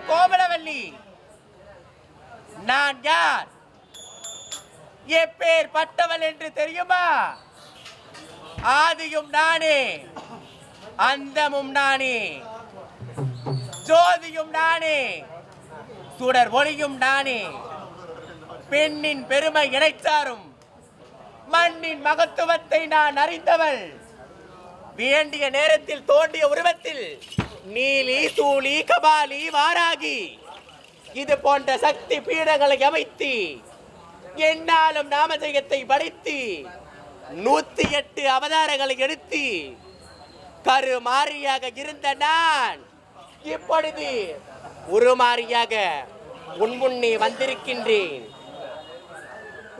கோமலவல்லி நான் யார்? எப்பேர் பட்டவள் என்று தெரியுமா? ஆதியும் நானே அந்தமும் நானே ஜோதியும் நானே சுடர் ஒளியும் நானே பெண்ணின் பெருமை இணைச்சாரும் மண்ணின் மகத்துவத்தை நான் அறிந்தவள். வேண்டிய நேரத்தில் தோண்டிய உருவத்தில் நீலி சூலி கபாலி வாராகி. இது போன்ற சக்தி பீடங்களை அமைத்து என்னாலும் நாமஜெயத்தை படைத்து நூத்தி எட்டு அவதாரங்களை எடுத்து கரு மாறியாக இருந்த நான் இப்பொழுது உருமாறியாக உன்முன்னே வந்திருக்கின்றேன்.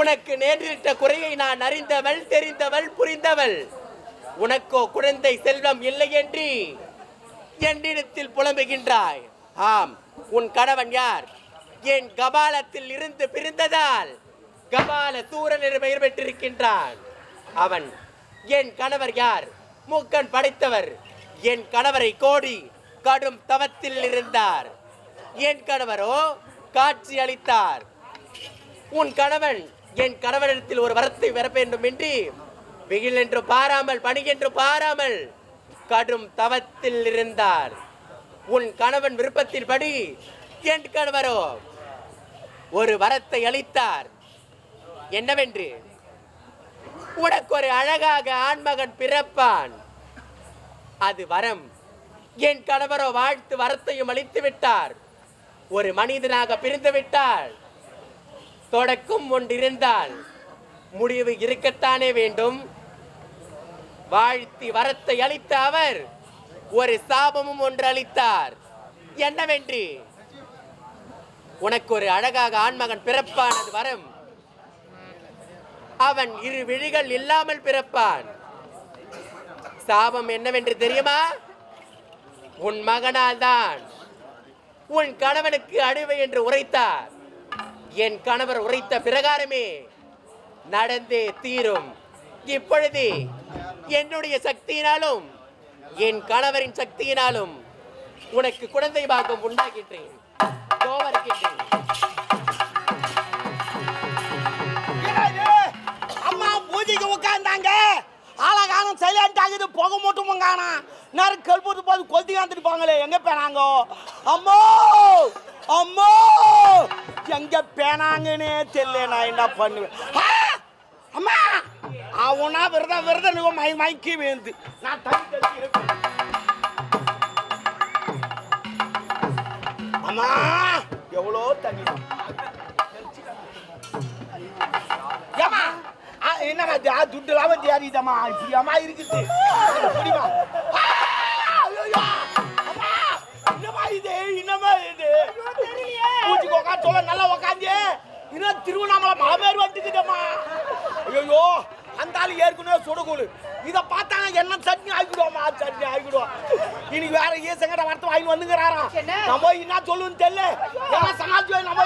உனக்கு நேரிட்ட குறையை நான் அறிந்தவள் தெரிந்தவள் புரிந்தவள். உனக்கோ குழந்தை செல்வம் இல்லை என்று என்னிடத்தில் புலம்புகின்றாய். ஆம் உன் கணவன் யார்? என் கபாலத்தில் இருந்து பிரிந்ததால் கபால சூரன் என்று பெயர் பெற்றிருக்கின்றான். அவன் என் கணவர் யார்? மூக்கன் படைத்தவர். என் கணவரை கோடி கடும் தவத்தில் இருந்தார். என் கணவரோ காட்சி அளித்தார். உன் கணவன் என் கணவனிடத்தில் ஒரு வரத்தை பெற வேண்டும் என்று வெயில் என்று பாராமல் பணி என்று பாராமல் கடும் தவத்தில் இருந்தார். உன் கணவன் விருப்பத்தில் படி என் கணவரோ? ஒரு வரத்தை அளித்தார். என்னவென்று? உனக்கு ஒரு அழகாக ஆண்மகன் பிறப்பான். அது வரம். என் கணவரோ வாழ்த்து வரத்தையும் அளித்து விட்டார். ஒரு மனிதனாக பிரிந்து விட்டால் தொடக்கம் ஒன்றிருந்தால் முடிவு இருக்கத்தானே வேண்டும். வாழ்த்தி வரத்தை அளித்த அவர் ஒரு சாபமும் ஒன்று அளித்தார். என்னவென்று? உனக்கு ஒரு அழகாக ஆண்மகன் பிறப்பானது வரம். அவன் இரு விழிகள் இல்லாமல் பிறப்பான். சாபம் என்னவென்று தெரியுமா? உன் மகனால் தான். உன் கணவனுக்கு அழிவு என்று உரைத்தார். என் கணவர் உரைத்த பிரகாரமே நடந்தே தீரும். இப்பொழுது என்னுடைய சக்தியினாலும் என் கணவரின் சக்தியினாலும் உனக்கு குழந்தை பாகம் உண்டாகின்றேன். கோவருக்கின்றேன் என்னது? அம்மா பூஜைக்கு உட்கார்ந்தாங்க. ஆளகானம் சைலண்ட் ஆகுது புகை மட்டும் காணாம் நேரம் கல்பூத்து போது கொத்தி காந்துட்டு போங்களே எங்க பேனாங்க? அம்மோ அம்மோ எங்க பேனாங்கன்னே தெரியல நான் என்ன பண்ணுவேன்? அவனா விரதம் விரதம் மை மைக்கி வேந்து. நான் தண்ணி தெளிச்சு இருப்பேன். அம்மா எவ்வளோ தண்ணி? ஏமா என்னம்மா இது? ஆ, துட்டு இல்லாம தேடிதம்மா இப்படியாம்மா இருக்குது! அம்மா! என்னம்மா இது? என்னம்மா இது? பூச்சிக்கு உட்காந்து சொல்ல நல்லா உட்காந்து இன்னும் திருவண்ணாமலை மாமேர் வந்துக்குதம்மா ஐயோ அந்த ஆளு ஏற்கனவே சுடக்கூழு இதை பார்த்தாங்க என்ன சட்னி ஆக்கிடுவோம்மா சட்னி ஆக்கிடுவோம் இன்னைக்கு வேற ஈசங்கட வரத்து வாங்கி வந்துங்கிறாராம் நம்ம என்ன சொல்லுன்னு தெரியல. என்ன சமாளிச்சு நம்ம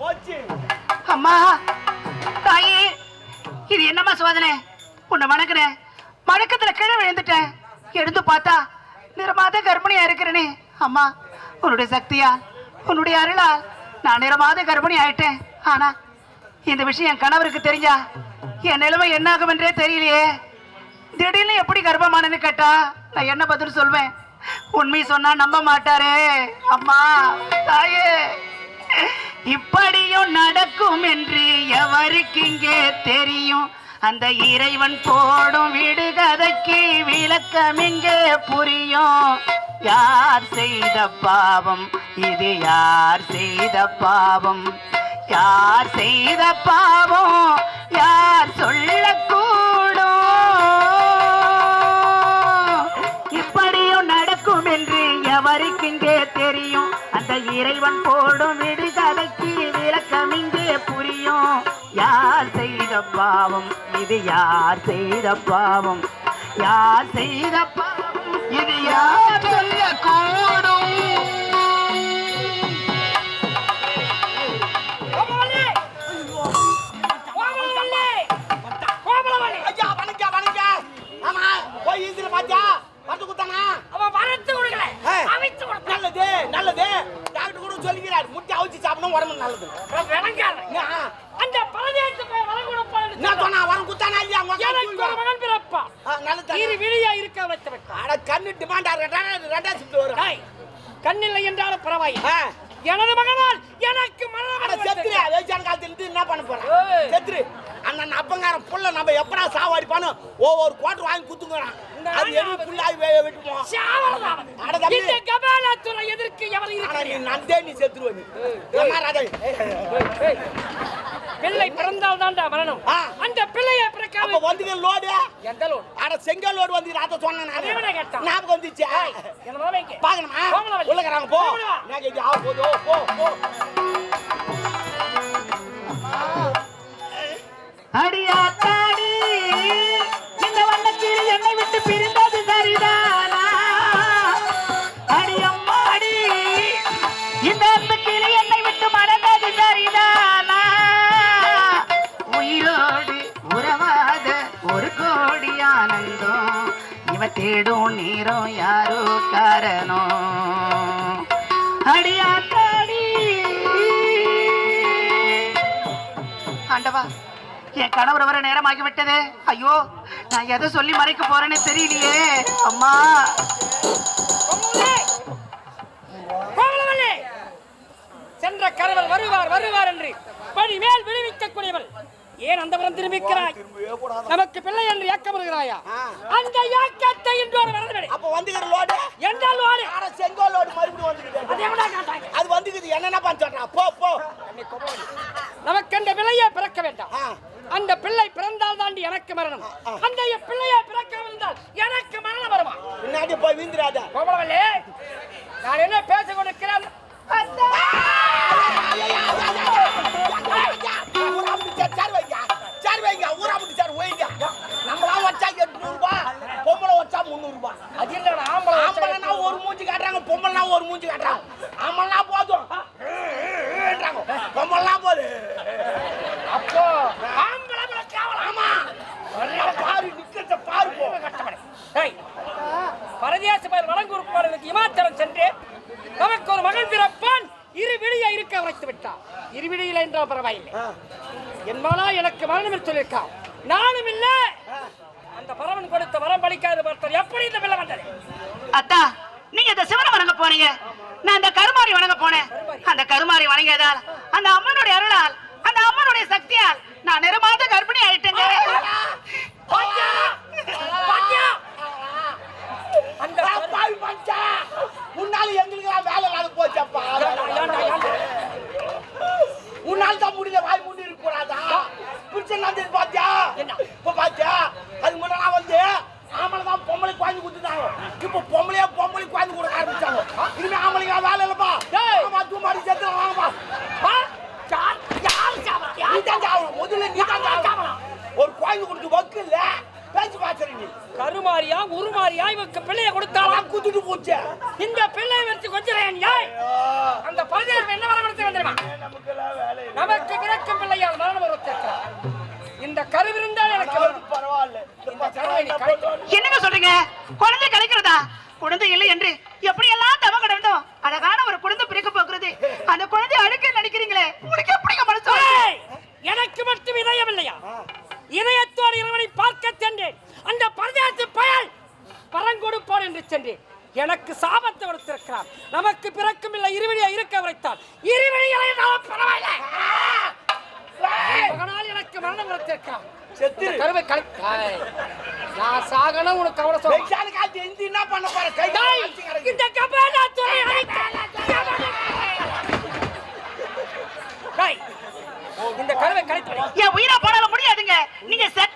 போச்சு. அம்மா தாயே இது என்னம்மா சோதனை? உன்னை வணங்குறேன் வணக்கத்துல கீழே விழுந்துட்டேன். எழுந்து பார்த்தா நிறமாத கர்ப்பிணியா இருக்கிறேனே. அம்மா உன்னுடைய சக்தியா உன்னுடைய அருளால் நான் நிறமாத கர்ப்பிணி ஆயிட்டேன். ஆனா இந்த விஷயம் கணவருக்கு தெரிஞ்சா என் நிலைமை என்னாகும் என்றே தெரியலையே. திடீர்னு எப்படி கர்ப்பமானன்னு கேட்டா நான் என்ன பதில் சொல்வேன்? உண்மை சொன்னா நம்ப மாட்டாரே. அம்மா தாயே. இப்படியும் நடக்கும் என்று எவருக்கு இங்கே தெரியும்? அந்த இறைவன் போடும் விடுகதைக்கு விளக்கம் இங்கே புரியும்? யார் செய்த பாவம்? இது யார் செய்த பாவம்? யார் செய்த பாவம் யார் சொல்லக்கூடும். இப்படியும் நடக்கும் என்று எவருக்கு இங்கே தெரியும்? அந்த இறைவன் போடும் விடுதலைக்கு விளக்கம் இங்கே புரியும். யார் செய்த பாவம் இது யார் செய்த பாவம்? யார் செய்த பாவம் இது யார் சொல்லக்கூடும்? பாத்தியா? வரத்து குத்தானா அவன் வரத்து கொடுக்கல. அவிச்சு கொடுத்த நல்லது நல்லது. டாக்டர் கூட சொல்லிக்கிறார் முட்டை அவிச்சு சாப்பிடணும் உடம்பு நல்லது. விளங்காரன் அந்த பரதேசத்து போய் வரம் கொடுப்பா நான் சொன்னா வரம் குத்தானா இல்லையா? எனக்கு ஒரு மகன் பிறப்பா. நல்லது இரு விழியா இருக்க வைத்தவன். அட கண்ணு டிமாண்டா ரெண்டாயிரம் ரெண்டாயிரம் சிப்ட் வரும். கண்ணில்லை என்றாலும் பரவாயில்லை. எனது மகனால் எனக்கு மரணம் செத்துரு. வேச்சான் காலத்துல இருந்து என்ன பண்ண போறேன்? செத்துரு. அண்ணன் அப்பங்காரன் புள்ள நம்ம எப்படா சாவாடிப்பானு? ஒவ்வொரு கோட்டர் வாங்கி குத்துங்கிறான் அது ஆணி எதுவும் ஆகுது. புள்ளாய் வே- வெட்டுமோ எதற்கு எவர் நீ நந்தே நீ செத்துருவ நீ. ராஜா பிள்ளை பிறந்தால் தான்டா மரணம். அந்த பிள்ளையை அப்ப பிறக்காம வந்துங்க லோடு? எந்த அட செங்கல் லோடு வந்து அதை சொன்னேன் நானு. கேட்டான்? ஞாபகம் வந்துச்சு என்ன முதல்ல வைங்க. பாக்கணுமா. உள்ளக்கறாங்க போ. போகலாம். நான் கேட்க ஆ போதோ போ போ. அடியாத்தாடி தேடும் நீரோ யாரோ காரணோ அடியாத்தாடி ஆண்டவா என் கணவர் வர நேரமாகிவிட்டதே. ஐயோ நான் எதை சொல்லி மறைக்க போறேன்னு தெரியலையே. அம்மா. சென்ற கணவர் வருவார் வருவார் என்று படி மேல் விடுவிக்கக்கூடியவள். ஏன் அந்த புறம் திரும்பிக்கிறாய் நமக்கு பிள்ளை என்று ஏக்கப்படுகிறாயா ஆ. அந்த ஏக்கத்தை இன்றோடு மறந்துவிடு அப்ப வந்துக்கிற லோடு? என்றால் வாடு அட செங்கல் லோடு மறுபடியும் அது வந்துக்குது எவனா காட்டாங்க? அது வந்துக்குது என்னென்ன பண்ண போ போ. நமக்கு அந்த பிள்ளையை பிறக்க வேண்டாம். அந்த பிள்ளை பிறந்தால் தாண்டி எனக்கு மரணம். அந்த பிள்ளையை பிறக்காமல் இருந்தால் எனக்கு மரணம் வருமா? பின்னாடி போய் வீந்துடாத கோமலவல்லி நான் என்ன பேச கொண்டிருக்கிறேன்? பொம்பளைனா ஒரு மூஞ்சி காட்டுறாங்க. ஆம்பளைனா போதும். பொம்பளைனா போது. அப்போ ஆம்பளை பிள்ளை கேவலம். ஆமா. பாரு நிக்கிறத பாரு பரதேச பயிர் வழங்குறுப்பாளர்களுக்கு இமாச்சலம் சென்று நமக்கு ஒரு மகன் பிறப்பான். இரு விழியை இருக்க வைத்து விட்டான். இரு விழியில் என்றால் பரவாயில்லை. என் மகனா எனக்கு மரணம் சொல்லியிருக்கான். நானும் இல்ல. அந்த பரவன் கொடுத்த வரம் பலிக்காத பார்த்தவர். எப்படி இந்த பிள்ளை வந்தது? அத்தா நீங்க இந்த சிவனை வணங்க போனீங்க. நான் அந்த கருமாரி வணங்க போனேன். அந்த கருமாரி வணங்கியதால் அந்த அம்மனுடைய அருளால் அந்த அம்மனுடைய சக்தியால் நான் நிறமாத கர்ப்பிணி ஆயிட்டேங்க பாத்தியா? பாத்தியா? அந்த அட பாவி மச்சா உன்னால எங்களுக்கு வேலை இல்லாத போச்சப்பா ஏன்டா, ஏன்டா, ஏன்டா? உன்னால தான் முடியல வாய் மூடி இருக்க கூடாதா பிரச்சனை நடந்தது பாத்தியா என்ன? இப்ப பாத்தியா அது முன்னாடி வந்து ஆம்பளை தான் பொம்பளை குழந்தை கொடுத்துட்டாங்க இப்ப பொம்பளையா பொம்பளை குழந்தை கொடுக்க ஆரம்பிச்சாங்க இனிமே ஆம்பளைங்க வேலை இல்லப்பா டேய். ஆமா தூமாடி சேர்த்து வாங்கப்பா ஆ? யார் யார் சாவா? நீ யார் தான் சாவணும் முதல்ல நீ தான் சாவணும் ஒரு குழந்தை கொடுத்து வக்கு இல்ல பேச்சு பாத்துறீங்க நீ கருமாரியா உருமாரியா இவருக்கு பிள்ளைய கொடுத்தாலும் அதான் குத்துட்டு போச்சு இந்த பிள்ளையை வச்சு கொஞ்சம் யாய் அந்த பரதேசம் என்ன வர கொடுத்து வந்துருமா நமக்கெல்லாம் வேலை இல்லை. நமக்கு பிறக்கும் பிள்ளையால் மரணம் வரத்திருக்கிறார் இந்த கருவிருந்தால் எனக்கு வரும். பரவாயில்ல இந்த இந்த பசங்க கருவை நீ என்ன கலைக்க. பண்ணுவாங்க? என்னங்க சொல்றீங்க? குழந்தை கிடைக்கிறதா குழந்தை இல்லை என்று எப்படி எல்லாம் தவ கிடந்தோம் அழகான ஒரு குழந்தை பிறக்க போகிறது. அந்த குழந்தை அழுக்க நினைக்கிறீங்களே? உங்களுக்கு எப்படிங்க மனசு எனக்கு மட்டும் இதயம் இல்லையா? இதயத்தோடு இறைவனை பார்க்க சென்றேன். அந்த பரதேச பயல் பரங்கொடுப்பான் என்று சென்றேன். எனக்கு சாபத்தை கொடுத்திருக்கிறார் நமக்கு பிறக்கும் இல்லை இருவழியா இருக்க வைத்தால் இருவழிகளை பரவாயில்லை. எனக்கு மரணம் கருவை நான் சாகணும் உனக்கு கவலை சொல்ல எந்தி என்ன பண்ண போற? கை. இந்த கபாலா துறை இந்த கருவை கலைத்து. என் உயிரா முடியாதுங்க. நீங்க செத்தாலும்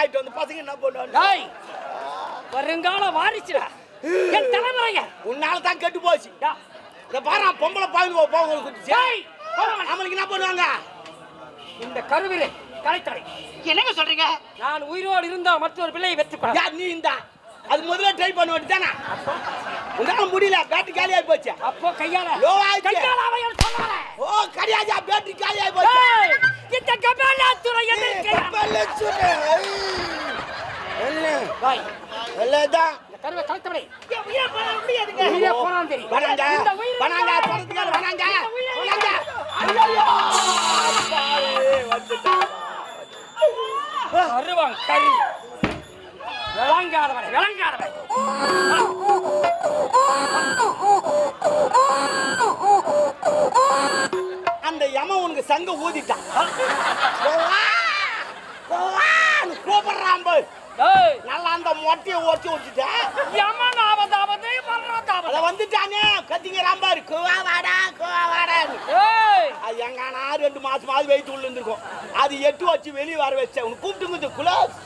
ஆயிட்டு வந்து பசங்க என்ன பண்ணுவாங்க? டேய், வருங்கால வாரிசுடா. என் தலைமுறைங்க உன்னால தான் கெட்டு போச்சு. இத பாரு பொம்பளை பாருங்க போங்க. அவனுக்கு என்ன பண்ணுவாங்க? இந்த கருவிலே கலைத்தடை என்னங்க சொல்றீங்க? நான் உயிரோடு இருந்தா மற்றொரு பிள்ளையை வெற்றுக்கொள்ள யா நீ இந்த அது முதல்ல ட்ரை பண்ண வேண்டியதானே உன்னால முடியல பேட்டரி காலியாகி போச்சு. அப்போ கையால யோ, ஆயிடுச்சு. கையால அவையல் சொன்னாலே ஓ கிடையாதா பேட்டரி காலியாகி போச்சு. டேய், இந்த கபாலாத்துறை எதிர்க்கிறேன் கப்பல்ல சுடு. என்ன டேய், எல்லாம் கருவை கலைத்தடை உயிரே போனாலும் தெரியும் வணங்க இந்த உயிரை- வணங்க வணங்க இந்த உயிரை- வணங்க ஐயோ பாரு, வந்துட்டான். கருவான் கரு விளங்காதவன் விளங்காதவன் யமன் உனக்கு சங்க ஊதிட்டான். கூப்பிடுறான் பாரு. டேய், நல்லா அந்த மொட்டையை ஓட்டி விட்டுட்டேன் யமனாவதாவது மரணத்தாவது. அத வந்துட்டானே. கத்திங்கிறான் பாரு. கோவா வாடா கோவா டேய், அது எங்கானா ரெண்டு மாசமாவது வெயிட் உள்ள இருந்திருக்கும் அது எட்டு வச்சு வெளியே வர வச்சேன். உனக்கு கூப்பிட்டுங்குது குலாஸ்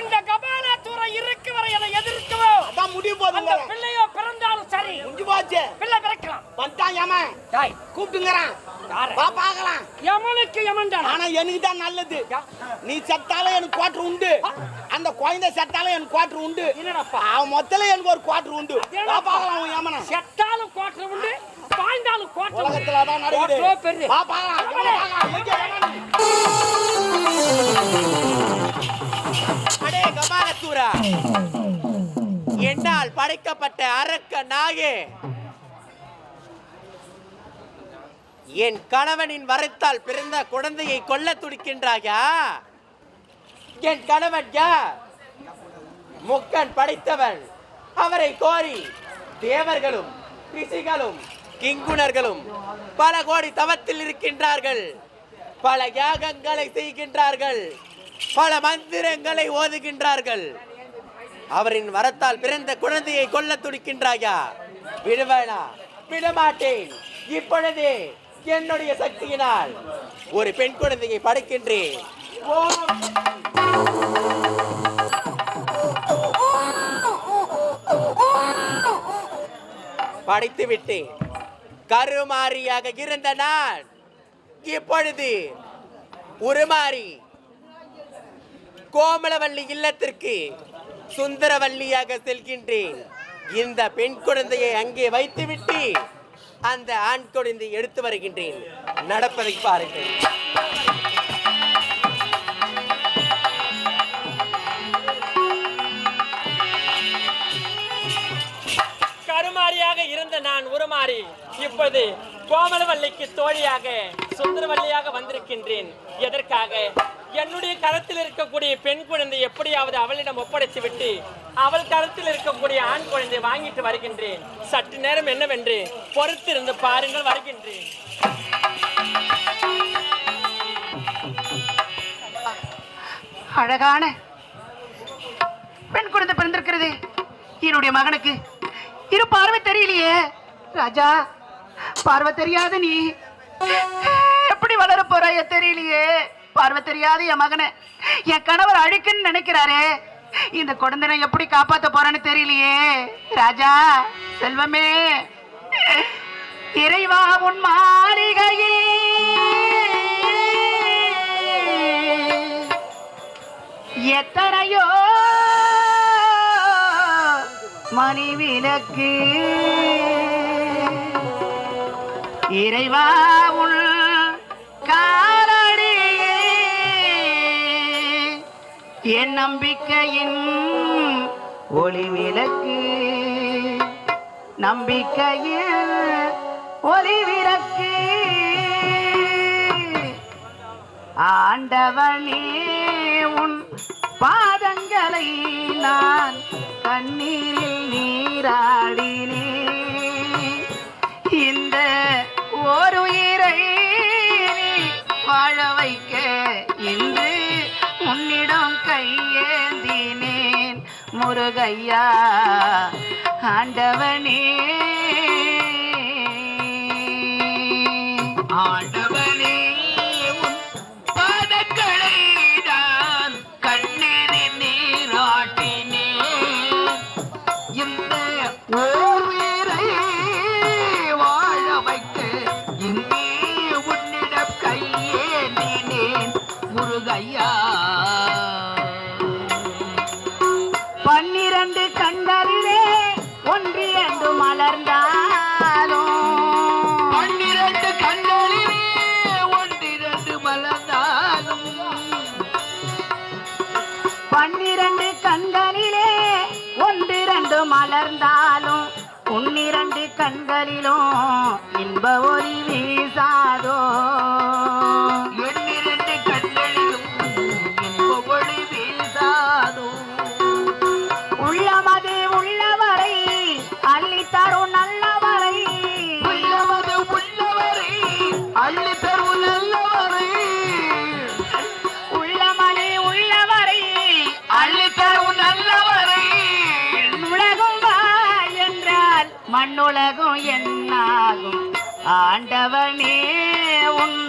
இந்த கபாலத்துறை இருக்கு வரை எதை எதிர்க்கவோ அதான் முடிய அந்த போதுங்க பிள்ளையோ பிறந்தாலும் சரி. முடிஞ்சு போச்சு. பிள்ளை வந்துட்டான் யமன். டேய், கூப்பிட்டுங்கிறான்? வா பார்க்கலாம். யமனுக்கு? ஆனா எனக்கு தான் நல்லது. நீ செத்தாலும் எனக்கு குவாட்டர் உண்டு. அந்த குழந்தை செத்தாலும் எனக்கு குவாட்டர் உண்டு? அவன் மொத்தல எனக்கு ஒரு குவாட்டர் உண்டு. வா பார்க்கலாம் உன் யமனை. செத்தாலும் கோட்டை உண்டு பாய்ந்தாலும் உண்டு. உலகத்துல தான் நடக்குது. வா பார்க்கலாம். யமனை. பார்க்கலாம். எங்க யமன்? அடே கபாலத்தூரா. என்னால் படைக்கப்பட்ட அரக்க நாயே. என் கணவனின் வரத்தால் பிறந்த குழந்தையை கொல்ல துடிக்கின்றாயா? என் கணவன் யார்? முக்கன் படைத்தவன். அவரை கோரி தேவர்களும் ரிஷிகளும் கிங்குணர்களும் பல கோடி தவத்தில் இருக்கின்றார்கள். பல யாகங்களை செய்கின்றார்கள். பல மந்திரங்களை ஓதுகின்றார்கள். அவரின் வரத்தால் பிறந்த குழந்தையை கொல்ல துடிக்கின்றாயா? விடுவேனா? விடமாட்டேன். இப்பொழுதே என்னுடைய சக்தியினால் ஒரு பெண் குழந்தையை படைக்கின்றேன். ஓம் படைத்து விட்டேன். கருமாரியாக இருந்த நான் இப்பொழுது உருமாறி கோமலவள்ளி இல்லத்திற்கு சுந்தரவள்ளியாக செல்கின்றேன். இந்த பெண் குழந்தையை அங்கே வைத்துவிட்டு அந்த ஆண் குழந்தையை எடுத்து வருகின்றேன். நடப்பதை பாருங்கள். இருந்த நான் உருமாறி இப்போது கோமலவல்லிக்கு தோழியாக சுந்தரவல்லியாக வந்திருக்கின்றேன். எதற்காக? என்னுடைய கரத்தில் இருக்கக்கூடிய பெண் குழந்தை எப்படியாவது அவளிடம் ஒப்படைத்து விட்டு அவள் கரத்தில் இருக்கக்கூடிய ஆண் குழந்தை வாங்கிட்டு வருகின்றேன். சற்று நேரம் என்னவென்று பொறுத்திருந்து பாருங்கள் வருகின்றேன். அழகான பெண் குழந்தை பிறந்திருக்கிறது. என்னுடைய மகனுக்கு இரு பார்வை தெரியலையே. ராஜா பார்வை தெரியாத நீ. எப்படி வளர போறாய தெரியலையே. பார்வை தெரியாத என் மகனை. என் கணவர் அழுக்குன்னு நினைக்கிறாரே. இந்த குழந்தை எப்படி காப்பாத்த போறேன்னு தெரியலையே. ராஜா செல்வமே இறைவா உன் மாளிகையில் எத்தனையோ மணி விளக்கு இறைவா உள் காலடியே. என் நம்பிக்கையின் ஒளி விளக்கு நம்பிக்கையில் ஒளி விளக்கு ஆண்டவனே உன் பாதங்களை நான் கண்ணீரில் நீராடினே. இந்த ஒரு உயிரை வாழ வைக்க இன்று உன்னிடம் கையேந்தினேன். முருகையா ஆண்டவனே. ஆண்ட மண்ணுலகம் என்னாகும்? ஆண்டவனே உன்